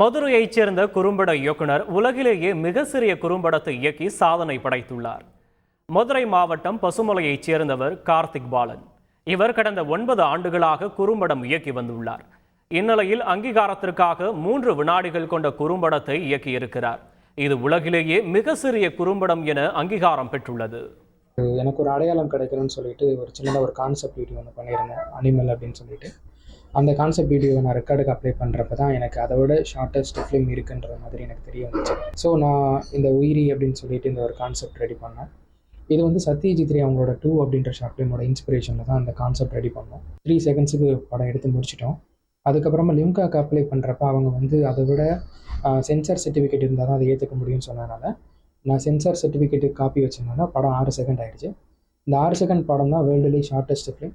மதுரையைச் சேர்ந்த குறும்பட இயக்குனர் உலகிலேயே மிக சிறிய குறும்படத்தை இயக்கி சாதனை படைத்துள்ளார். மதுரை மாவட்டம் பசுமலையைச் சேர்ந்தவர் கார்த்திக் பாலன். இவர் கடந்த ஒன்பது ஆண்டுகளாக குறும்படம் இயக்கி வந்துள்ளார். இந்நிலையில் அங்கீகாரத்திற்காக மூன்று வினாடிகள் கொண்ட குறும்படத்தை இயக்கியிருக்கிறார். இது உலகிலேயே மிக சிறிய குறும்படம் என அங்கீகாரம் பெற்றுள்ளது. எனக்கு ஒரு அடையாளம் கிடைக்கணும்னு சொல்லிட்டு ஒரு சின்னதாக ஒரு கான்செப்ட் வீடியோ ஒன்று பண்ணியிருந்தேன். அனிமல் அப்படின்னு சொல்லிட்டு. அந்த கான்செப்ட் வீடியோ நான் ரெக்கார்டுக்கு அப்ளை பண்ணுறப்ப தான் எனக்கு அதை விட ஷார்ட்டஸ்ட் ஃபிலிம் இருக்குன்ற மாதிரி எனக்கு தெரிய வந்துச்சு. ஸோ நான் இந்த உயிரி அப்படின்னு சொல்லிட்டு இந்த ஒரு கான்செப்ட் ரெடி பண்ணேன். இது வந்து சத்யஜித் அவங்களோட டூ அப்படின்ற ஷார்ட் ஃபிலிமோட இன்ஸ்பிரேஷனில் தான் அந்த கான்செப்ட் ரெடி பண்ணோம். த்ரீ செகண்ட்ஸுக்கு படம் எடுத்து முடிச்சிட்டோம். அதுக்கப்புறமா லிம்காக்கு அப்ளை பண்ணுறப்ப அவங்க வந்து அதை விட சென்சார் சர்டிஃபிகேட் இருந்தால் தான் அதை ஏற்றுக்க முடியும்னு சொன்னதுனால நான் சென்சார் சர்டிஃபிகேட்டு காப்பி வச்சதுனால படம் ஆறு செகண்ட் ஆகிடுச்சு இந்த ஆறு செகண்ட் படம் தான் வேர்ல்டுலேயே ஷார்ட்டஸ்ட் ஃபிலிம்